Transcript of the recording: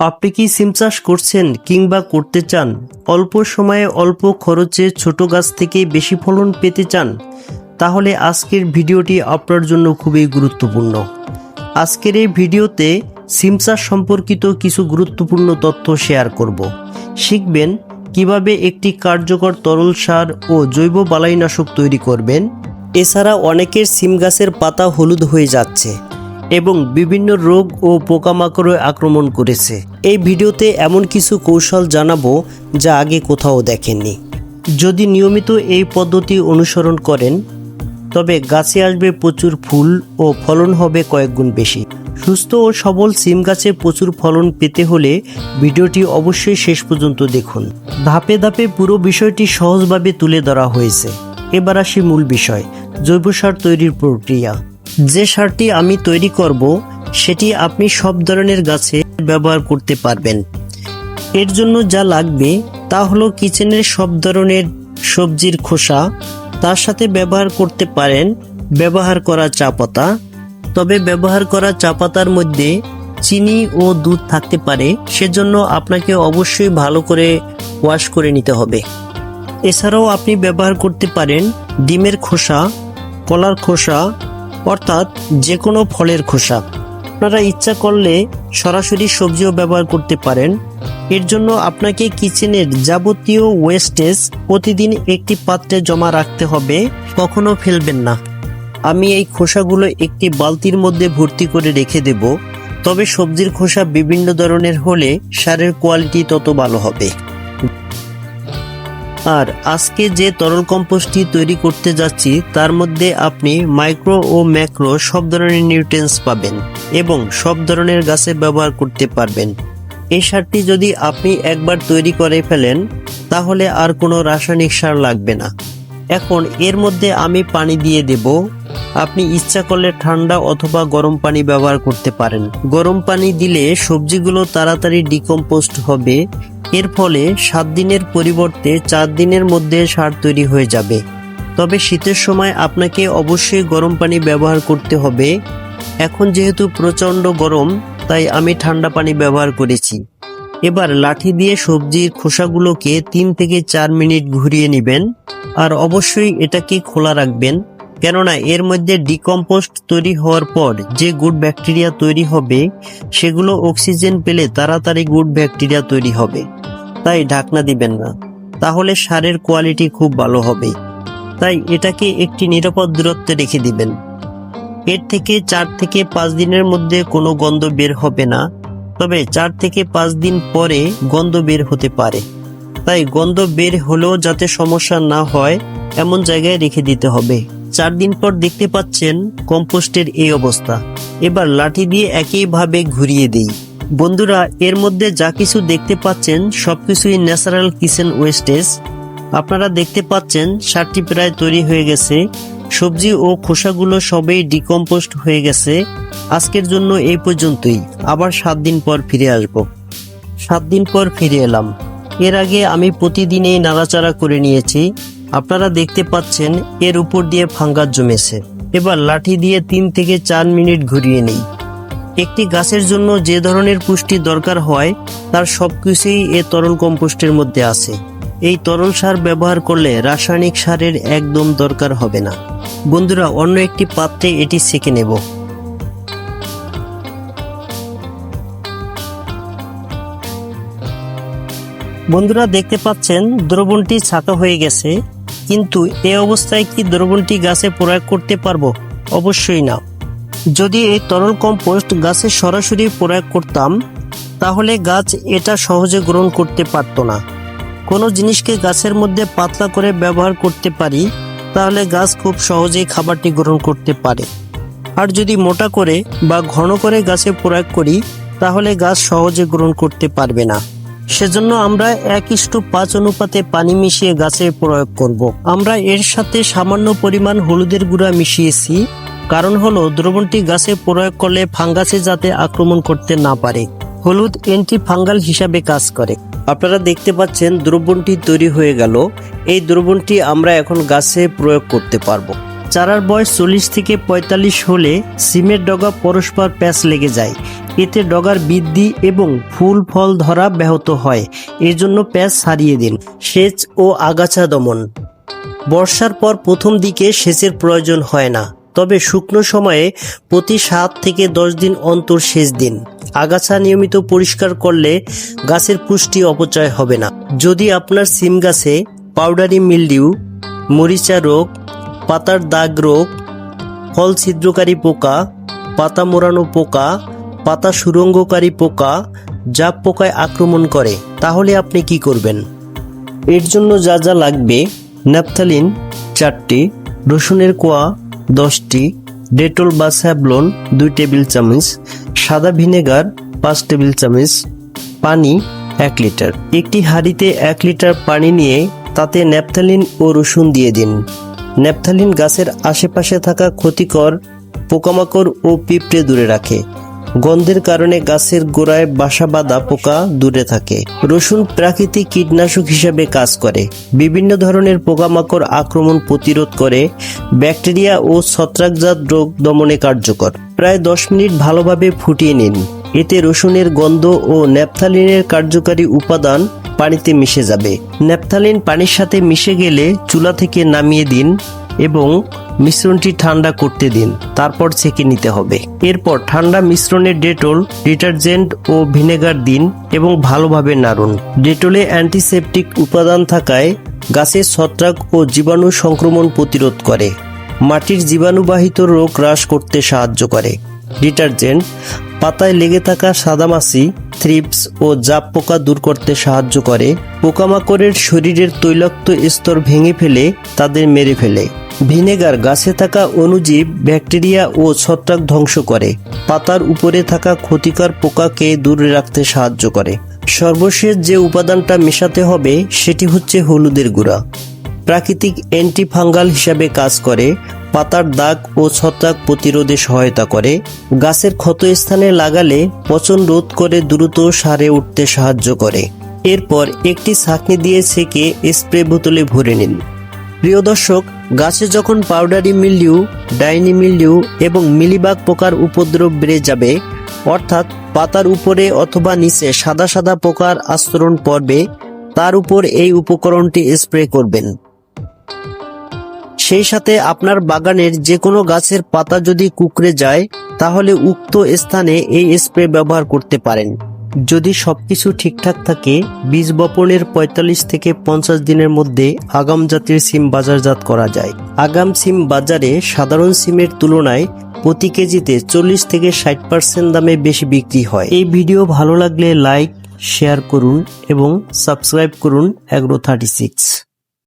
আপনি কি সিম চাষ করছেন কিংবা করতে চান? অল্প সময়ে অল্প খরচে ছোট গাছ থেকে বেশি ফলন পেতে চান? তাহলে আজকের ভিডিওটি আপনার জন্য খুবই গুরুত্বপূর্ণ। আজকের এই ভিডিওতে সিম চাষ সম্পর্কিত কিছু গুরুত্বপূর্ণ তথ্য শেয়ার করব। শিখবেন কীভাবে একটি কার্যকর তরল সার ও জৈব বালাইনাশক তৈরি করবেন। এছাড়া অনেকের সিম গাছের পাতা হলুদ হয়ে যাচ্ছে। এবং বিভিন্ন রোগ ও পোকামাকড়ে আক্রমণ করেছে। এই ভিডিওতে এমন কিছু কৌশল জানাব যা আগে কোথাও দেখেননি। যদি নিয়মিত এই পদ্ধতি অনুসরণ করেন, তবে গাছে আসবে প্রচুর ফুল ও ফলন হবে কয়েকগুণ বেশি। সুস্থ ও সবল সিম গাছে প্রচুর ফলন পেতে হলে ভিডিওটি অবশ্যই শেষ পর্যন্ত দেখুন। ধাপে ধাপে পুরো বিষয়টি সহজভাবে তুলে ধরা হয়েছে। এবার আসি মূল বিষয়, জৈব সার তৈরির প্রক্রিয়া। যে সারটি আমি তৈরি করব, সেটি আপনি সব ধরনের গাছে ব্যবহার করতে পারবেন। এর জন্য যা লাগবে তা হলো কিচেনের সব ধরনের সবজির খোসা, তার সাথে ব্যবহার করতে পারেন ব্যবহার করা চা পাতা। তবে ব্যবহার করা চা পাতার মধ্যে চিনি ও দুধ থাকতে পারে, সেজন্য আপনাকে অবশ্যই ভালো করে ওয়াশ করে নিতে হবে। এছাড়াও আপনি ব্যবহার করতে পারেন ডিমের খোসা, কলার খোসা অর্থাৎ যে কোনো ফলের খোসা। আপনারা ইচ্ছা করলে সরাসরি সবজিও ব্যবহার করতে পারেন। এর জন্য আপনাকে কিচেনের যাবতীয় ওয়েস্টেজ প্রতিদিন একটি পাত্রে জমা রাখতে হবে, কখনো ফেলবেন না। আমি এই খোসাগুলো একটি বালতির মধ্যে ভর্তি করে রেখে দেব। তবে সবজির খোসা বিভিন্ন ধরনের হলে সারের কোয়ালিটি তত ভালো হবে। আর আজকে যে তরল কম্পোস্টটি তৈরি করতে যাচ্ছি, তার মধ্যে আপনি মাইক্রো ও ম্যাক্রো সব ধরনের নিউট্রেন্স পাবেন এবং সব ধরনের গাছে ব্যবহার করতে পারবেন। এই সারটি যদি আপনি একবার তৈরি করে ফেলেন, তাহলে আর কোনো রাসায়নিক সার লাগবে না। এখন এর মধ্যে আমি পানি দিয়ে দেব। আপনি ইচ্ছা করলে ঠান্ডা অথবা গরম পানি ব্যবহার করতে পারেন। গরম পানি দিলে সবজিগুলো তাড়াতাড়ি ডিকম্পোস্ট হবে এর ফলে সাত দিনের পরিবর্তে চার দিনের মধ্যে সার তৈরি হয়ে যাবে। তবে শীতের সময় আপনাকে অবশ্যই গরম পানি ব্যবহার করতে হবে। এখন যেহেতু প্রচণ্ড গরম, তাই আমি ঠান্ডা পানি ব্যবহার করেছি। এবার লাঠি দিয়ে সবজির খোসাগুলোকে তিন থেকে চার মিনিট ঘুরিয়ে নেবেন, আর অবশ্যই এটাকে খোলা রাখবেন। কেননা এর মধ্যে ডিকম্পোস্ট তৈরি হওয়ার পর যে গুড ব্যাকটেরিয়া তৈরি হবে, সেগুলো অক্সিজেন পেলে তাড়াতাড়ি গুড ব্যাকটেরিয়া তৈরি হবে। তাই ঢাকনা দিবেন না। তাহলে সারের কোয়ালিটি খুব ভালো হবে। তাই এটাকে একটি নিরাপদ দূরত্বে রেখে দিবেন। এর থেকে চার থেকে পাঁচ দিনের মধ্যে কোনো গন্ধ বের হবে না, তবে চার থেকে পাঁচ দিন পরে গন্ধ বের হতে পারে। তাই গন্ধ বের হলেও যাতে সমস্যা না হয়, এমন জায়গায় রেখে দিতে হবে। চার দিন পর দেখতে পাচ্ছেন কম্পোস্টের এই অবস্থা। এবার লাঠি দিয়ে একইভাবে ঘুরিয়ে দিই। বন্ধুরা, এর মধ্যে যা কিছু দেখতে পাচ্ছেন সবকিছুই ন্যাচারাল কিচেন ওয়েস্টেজ। আপনারা দেখতে পাচ্ছেন সারটি প্রায় তৈরি হয়ে গেছে। সবজি ও খোসাগুলো সবেই ডিকম্পোস্ট হয়ে গেছে। আজকের জন্য এই পর্যন্তই। আবার সাত দিন পর ফিরে আসব। সাত দিন পর ফিরে এলাম। এর আগে আমি প্রতিদিনই নাড়াচাড়া করে নিয়েছি। আপনারা দেখতে পাচ্ছেন এর উপর দিয়ে ফাঙ্গাস জমেছে। এবার লাঠি দিয়ে তিন থেকে চার মিনিট ঘুরিয়ে নেই। একটি গাছের জন্য যে ধরনের পুষ্টি দরকার হয়, তার সবকিছুই এ তরল কম্পোস্টের মধ্যে আছে। এই তরল সার ব্যবহার করলে রাসায়নিক সারের একদম দরকার হবে না। বন্ধুরা, অন্য একটি পাত্রে এটি সেকে নেব। বন্ধুরা, দেখতে পাচ্ছেন দ্রবণটি ছাকা হয়ে গেছে। কিন্তু এ অবস্থায় কি দ্রবণটি গাছে প্রয়োগ করতে পারব? অবশ্যই না। যদি এই তরল কম্পোস্ট গাছে সরাসরি প্রয়োগ করতাম, তাহলে গাছ এটা সহজে গ্রহণ করতে পারতো না। কোনো জিনিসকে গাছের মধ্যে পাতলা করে ব্যবহার করতে পারি, তাহলে গাছ খুব সহজেই খাবারটি গ্রহণ করতে পারে। আর যদি মোটা করে বা ঘন করে গাছে প্রয়োগ করি, তাহলে গাছ সহজে গ্রহণ করতে পারবে না। সেজন্য আমরা এক ইস্টু পাঁচ অনুপাতে পানি মিশিয়ে গাছে প্রয়োগ করব। আমরা এর সাথে সামান্য পরিমাণ হলুদের গুঁড়া মিশিয়েছি। কারণ হলো, দ্রবণটি গাছে প্রয়োগ করলে ফাঙ্গাসে যাতে আক্রমণ করতে না পারে। হলুদ অ্যান্টি ফাঙ্গাল হিসাবে কাজ করে। আপনারা দেখতে পাচ্ছেন দ্রবণটি তৈরি হয়ে গেল। এই দ্রবণটি আমরা এখন গাছে প্রয়োগ করতে পারব। চারার বয়স চল্লিশ থেকে পঁয়তাল্লিশ হলে সিমের ডগা পরস্পর প্যাচ লেগে যায়। এতে ডগার বৃদ্ধি এবং ফুল ফল ধরা ব্যাহত হয়। এজন্য প্যাঁচ সারিয়ে দিন। সেচ ও আগাছা দমন। বর্ষার পর প্রথম দিকে সেচের প্রয়োজন হয় না। তবে শুকনো সময়ে প্রতি সাত থেকে দশ দিন অন্তর সেচ দিন। আগাছা নিয়মিত পরিষ্কার করলে গাছের পুষ্টি অপচয় হবে না। যদি আপনার সিম গাছে পাউডারি মিলডিউ, মরিচা রোগ, পাতার দাগ রোগ ফল ছিদ্রকারী পোকা, পাতা মোড়ানো পোকা পাতা সুরঙ্গকারী পোকা জাপ পোকায় আক্রমণ করে, তাহলে আপনি কি করবেন? এর জন্য যা যা লাগবে, ন্যাপথালিন চারটি, রসুনের কোয়া দশটি, ডেটল বা স্যাবলন দুই টেবিল চামচ, সাদা ভিনেগার পাঁচ টেবিল চামচ, পানি এক লিটার। একটি হাঁড়িতে এক লিটার পানি নিয়ে তাতে ন্যাপথালিন ও রসুন দিয়ে দিন। ন্যাপথালিন গাছের আশেপাশে থাকা ক্ষতিকর পোকামাকড় ও পিঁপড়ে দূরে রাখে। গন্ধের কারণে গাছের গোড়ায় বাসা বাঁধা পোকা দূরে থাকে। রসুন প্রাকৃতিক কীটনাশক হিসেবে কাজ করে। বিভিন্ন ধরনের পোকামাকড় আক্রমণ প্রতিরোধ করে। ব্যাকটেরিয়া ও ছত্রাকজাত রোগ দমনে কার্যকর। প্রায় দশ মিনিট ভালোভাবে ফুটিয়ে নিন। এতে রসুনের গন্ধ ও ন্যাপথালিনের কার্যকারী উপাদান পানিতে মিশে যাবে। ন্যাপথালিন পানির সাথে মিশে গেলে চুলা থেকে নামিয়ে দিন এবং মিশ্রণটি ঠান্ডা করতে দিন, তারপর ছেঁকে নিতে হবে। এরপর ঠান্ডা মিশ্রণে ডেটল, ডিটারজেন্ট ও ভিনেগার দিন এবং ভালোভাবে নাড়ুন। ডেটলে অ্যান্টিসেপটিক উপাদান থাকায় গাছের ছত্রাক ও জীবাণু সংক্রমণ প্রতিরোধ করে। মাটির জীবাণুবাহিত রোগ হ্রাস করতে সাহায্য করে। ডিটারজেন্ট পাতায় লেগে থাকা সাদামাছি, থ্রিপস ও জাপ পোকা দূর করতে সাহায্য করে। পোকামাকড়ের শরীরের তৈলাক্ত স্তর ভেঙে ফেলে, তাদের মেরে ফেলে। ভিনেগার গাছে থাকা অণুজীব, ব্যাকটেরিয়া ও ছত্রাক ধ্বংস করে। পাতার উপরে থাকা ক্ষতিকর পোকাকে দূরে রাখতে সাহায্য করে। সর্বশেষ যে উপাদানটা মেশাতে হবে, সেটি হচ্ছে হলুদের গুঁড়া। প্রাকৃতিক অ্যান্টিফাঙ্গাল হিসাবে কাজ করে। পাতার দাগ ও ছত্রাক প্রতিরোধে সহায়তা করে। গাছের ক্ষতস্থানে লাগালে পচন রোধ করে দ্রুত সারে উঠতে সাহায্য করে। এরপর একটি ছাঁকনি দিয়ে ছেঁকে স্প্রে বোতলে ভরে নিন। প্রিয় দর্শক, গাছে যখন পাউডারি মিলডিউ ডাইনি মিলডিউ এবং মিলিবাগ পোকার উপদ্রব বেড়ে যাবে, অর্থাৎ পাতার উপরে অথবা নিচে সাদা সাদা পোকার আস্তরণ পড়বে, তার উপর এই উপকরণটি স্প্রে করবেন। সেই সাথে আপনার বাগানের যে কোনো গাছের পাতা যদি কুকড়ে যায়, তাহলে উক্ত স্থানে এই স্প্রে ব্যবহার করতে পারেন। যদি সবকিছু ঠিকঠাক থাকে, বীজ বপনের ৪৫ থেকে পঞ্চাশ দিনের মধ্যে আগাম জাতের সিম বাজারজাত করা যায়। আগাম সিম বাজারে সাধারণ সিমের তুলনায় প্রতি কেজিতে চল্লিশ থেকে ষাট পার্সেন্ট দামে বেশি বিক্রি হয়। এই ভিডিও ভালো লাগলে লাইক, শেয়ার করুন এবং সাবস্ক্রাইব করুন অ্যাগ্রো থার্টি সিক্স